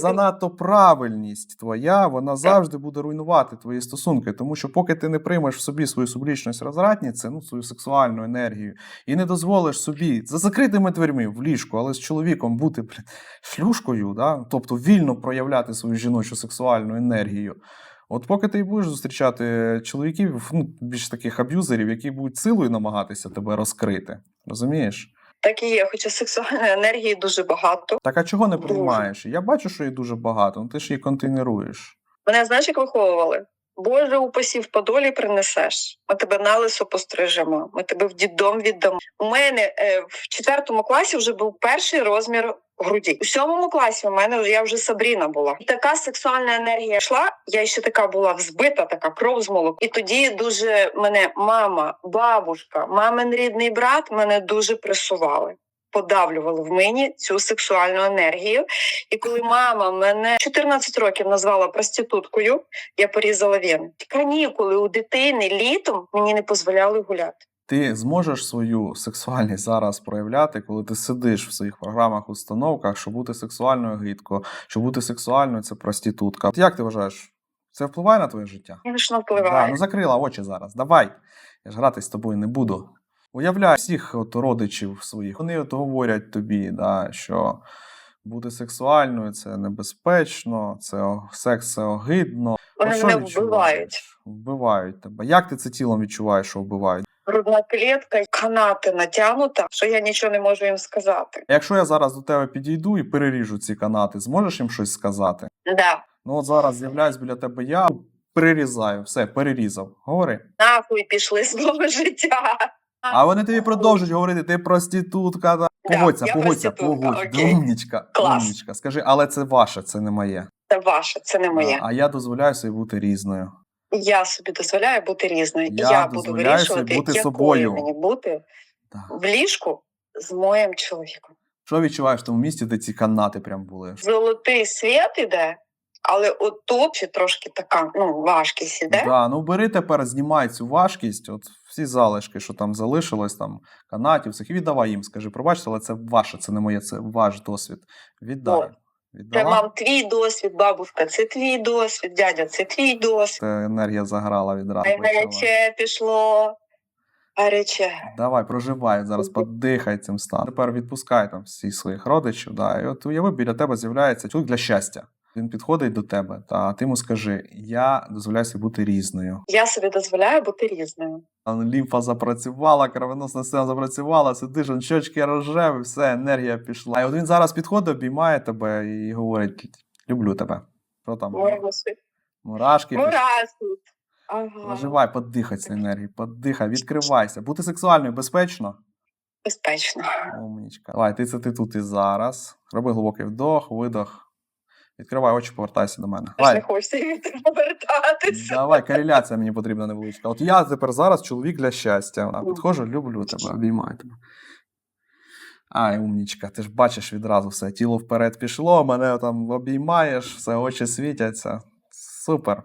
Занадто правильність твоя, вона завжди буде руйнувати твої стосунки, тому що поки ти не приймеш в собі свою сублічність розрадниці, ну свою сексуальну енергію, і не дозволиш собі за закритими дверми в ліжку, але з чоловіком бути блін, шлюшкою, да? тобто вільно проявляти свою жіночу сексуальну енергію. От поки ти будеш зустрічати чоловіків, ну, більш таких аб'юзерів, які будуть силою намагатися тебе розкрити. Розумієш? Так і є, хоча сексуальної енергії дуже багато. Так а чого не приймаєш? Я бачу, що її дуже багато, ну ти ж її контейнеруєш. Мене знаєш, як виховували? Боже, упасі в подолі принесеш. Ми тебе на лисо пострижемо, ми тебе в дідом віддамо. У мене е, в четвертому класі вже був перший розмір груді. У сьомому класі у мене вже- я вже Сабріна була. І така сексуальна енергія йшла. Я ще така була взбита, така кров з молок. І тоді дуже мене мама, бабушка, мамин рідний брат мене дуже пресували. Подавлювали в мені цю сексуальну енергію. І коли мама мене 14 років назвала проституткою, я порізала вени. Канікули у дитини літом мені не дозволяли гуляти. Ти зможеш свою сексуальність зараз проявляти, коли ти сидиш в своїх програмах, установках, що бути сексуальною гидко, що бути сексуальною це проститутка. Як ти вважаєш? Це впливає на твоє життя? Звісно, Да, впливає. ну закрила очі зараз. Давай. Я ж гратись з тобою не буду. Уявляй всіх от родичів своїх. Вони от говорять тобі, да, що бути сексуальною це небезпечно, це секс це огидно. Вони мене вбивають. Вбивають тебе. Як ти це тілом відчуваєш, що вбивають? Грудна клітка, канати натягнута, що я нічого не можу їм сказати. Якщо я зараз до тебе підійду і переріжу ці канати, зможеш їм щось сказати? Да. Ну от зараз з'являюсь біля тебе я, перерізаю, все, перерізав. Говори. Нахуй пішли з мого життя. А вони тобі продовжують говорити, ти проститутка. Да. Погодься, я погодься, проститутка, погодь. окей. Умнічка, Клас. умнічка. Скажи, але це ваше, це не моє. Це ваше, це не моє. А я дозволяю собі бути різною. Я собі дозволяю бути різною. Я я буду вирішувати, бути якою собою. мені бути Так. в ліжку з моїм чоловіком. Що відчуваєш в тому місці, де ці канати прям були? Золотий світ іде, але отут ще трошки така ну, важкість іде. Да, ну бери тепер, знімай цю важкість, от всі залишки, що там залишилось, там канатів, цих, і віддавай їм. Скажи, пробачте, але це ваше, це не моє, це ваш досвід. Віддай. О, Це мам твій досвід, бабушка, це твій досвід, дядя, це твій досвід. Це енергія заграла відразу. Гаряче пішло. Гаряче. Давай, проживай зараз, подихай цим станом. Тепер відпускай там всіх своїх родичів. Да, і от уяви, біля тебе з'являється чоловік для щастя. Він підходить до тебе, та ти йому скажи: я дозволяю собі бути різною. Я собі дозволяю бути різною. Лімфа запрацювала, кровоносна система запрацювала, сидиш, он щочки рожеві, все, енергія пішла. І от він зараз підходить, обіймає тебе і говорить: люблю тебе. Що там? Мурашки. Мурашки. Мурашки. Ага. Проживай, подихай цю енергію, подихай, відкривайся. Бути сексуальною безпечно. Безпечно. Умнічка. Давай, ти це ти тут і зараз. Роби глибокий вдох, видох. Відкривай очі, повертайся до мене. Аж не хочеться повертатися. давай, кореляція мені потрібна невеличка. От я тепер зараз чоловік для щастя. Вона підходжу, люблю тебе, обіймаю тебе. Ай, умнічка, ти ж бачиш відразу все. Тіло вперед пішло, мене там обіймаєш, все очі світяться. Супер.